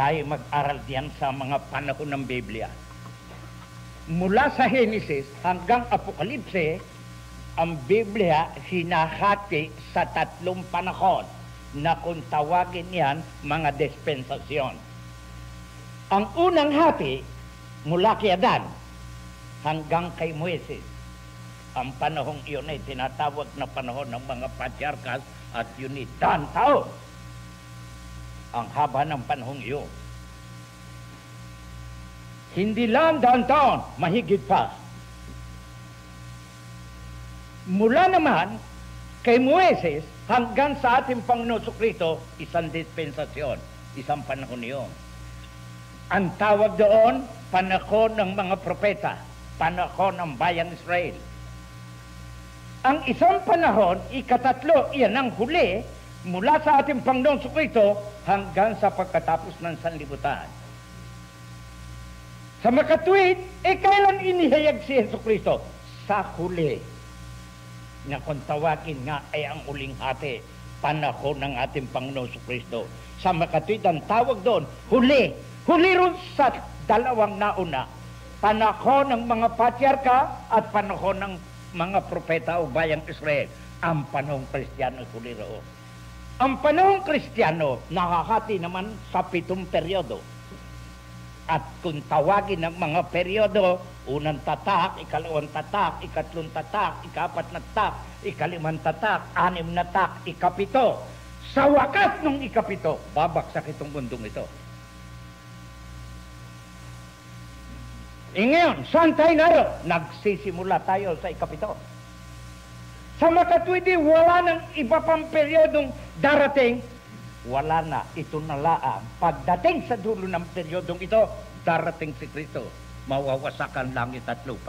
tayo mag-aral diyan sa mga panahon ng Biblia. Mula sa Genesis hanggang Apokalipse, ang Biblia hinahati sa tatlong panahon na kung tawagin yan mga dispensasyon. Ang unang hati mula kay Adan hanggang kay Moises. Ang panahong iyon ay tinatawag na panahon ng mga patriarchas at yun ay taon. Ang haba ng panahong iyon. Hindi lang daan taon, mahigit pa. Mula naman kay Moises hanggang sa ating Panginoon Kristo, isang dispensasyon, isang panahon iyon. Ang tawag doon, panahon ng mga propeta, panahon ng bayan Israel. Ang isang panahon, ikatatlo, iyan ang huli, mula sa ating Panginoon Kristo hanggang sa pagkatapos ng sanlibutan. Sa makatwid, eh kailan inihayag si Yeso Kristo? Sa huli. Na kung tawagin nga ay ang uling hati, panahon ng ating Panginoon Kristo. Sa makatwid, ang tawag doon, huli. Huli ron sa dalawang nauna. Panahon ng mga patriarka at panahon ng mga propeta o bayang Israel. Ang panahong kristyano huli roon. Ang panahong kristyano, nakakati naman sa pitong peryodo. At kung tawagin ng mga peryodo, unang tatak, ikalawang tatak, ikatlong tatak, ikapat na tatak, ikalimang tatak, anim na tatak, ikapito. Sa wakas ng ikapito, babaksak itong mundong ito. E ngayon, saan tayo naroon? Nagsisimula tayo sa ikapito. Sa makatwidi, wala nang iba pang peryodong darating. Wala na. Ito na laang. Pagdating sa dulo ng peryodong ito, darating si Kristo. Mawawasakan langit at lupa.